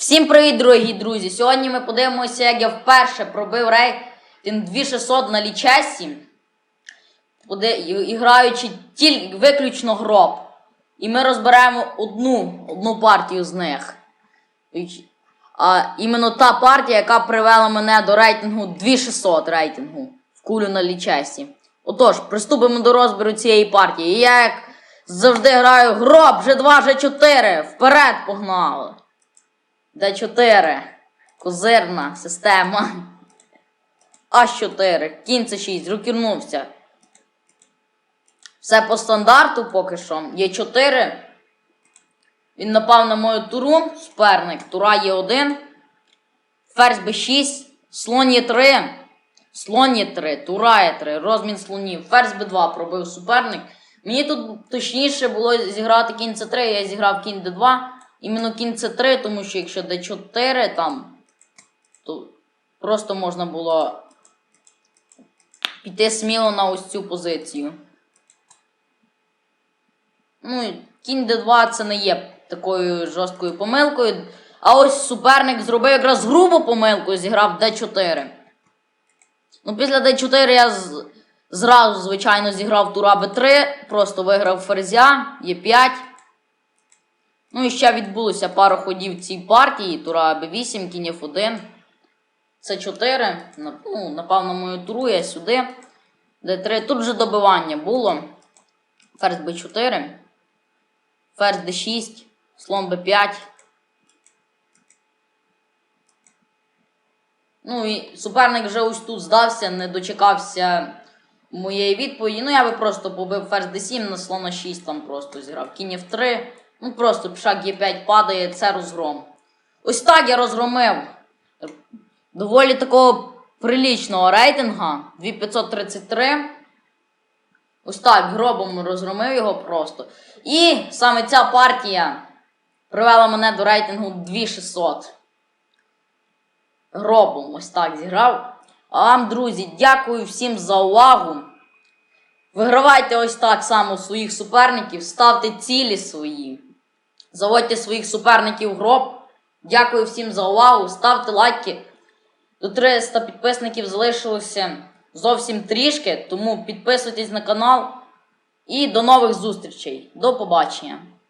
Всім привіт, дорогі друзі! Сьогодні ми подивимося, як я вперше пробив рейтинг 2600 на лічесі, поди- і- і граючи тільки виключно гроб. І ми розберемо одну, одну партію з них. А іменно та партія, яка привела мене до рейтингу 2600 рейтингу в кулю на лічесі. Отож, приступимо до розбору цієї партії. І я як завжди граю гроб, G2, G4. Вперед погнали! Д4. Козирна система. А4. Кінь С6. Рокірнувся. Все по стандарту поки що. Є 4. Він напав на мою туру. Суперник. Тура є 1. Ферзь Б6. Слон є 3. Слон є 3. Тура є 3. Розмін слонів. Ферзь Б2 пробив суперник. Мені тут точніше було зіграти кінь С3, я зіграв кінь Д2. Іменно кінь С3, тому що якщо Д4 там, то просто можна було піти сміло на ось цю позицію. Ну, кінь Д2 це не є такою жорсткою помилкою. А ось суперник зробив якраз грубу помилку і зіграв Д4. Ну, після Д4 я з... зразу, звичайно, зіграв тура Б3, просто виграв ферзя, Є5. Ну і ще відбулося пару ходів цій партії. Тура Б8, кінь F1. С4. На- Ну, напав на мою туру, я сюди. Д3. Тут вже добивання було. Ферзь Б4. Ферзь Д6. Слон Б5. Ну і суперник вже ось тут здався, не дочекався моєї відповіді. Ну, я би просто побив ферзь d7 на слона 6 там просто зіграв. Кінь f3. Ну просто пішак Е5 падає, це розгром. Ось так я розгромив. Доволі такого прилічного рейтинга. 2533. Ось так, гробом розгромив його просто. І саме ця партія привела мене до рейтингу 2600 гробом ось так зіграв. А вам, друзі, дякую всім за увагу. Вигравайте ось так само своїх суперників, ставте цілі свої. Заводьте своїх суперників в гроб. Дякую всім за увагу. Ставте лайки. До 300 підписників залишилося зовсім трішки, тому підписуйтесь на канал. І до нових зустрічей. До побачення.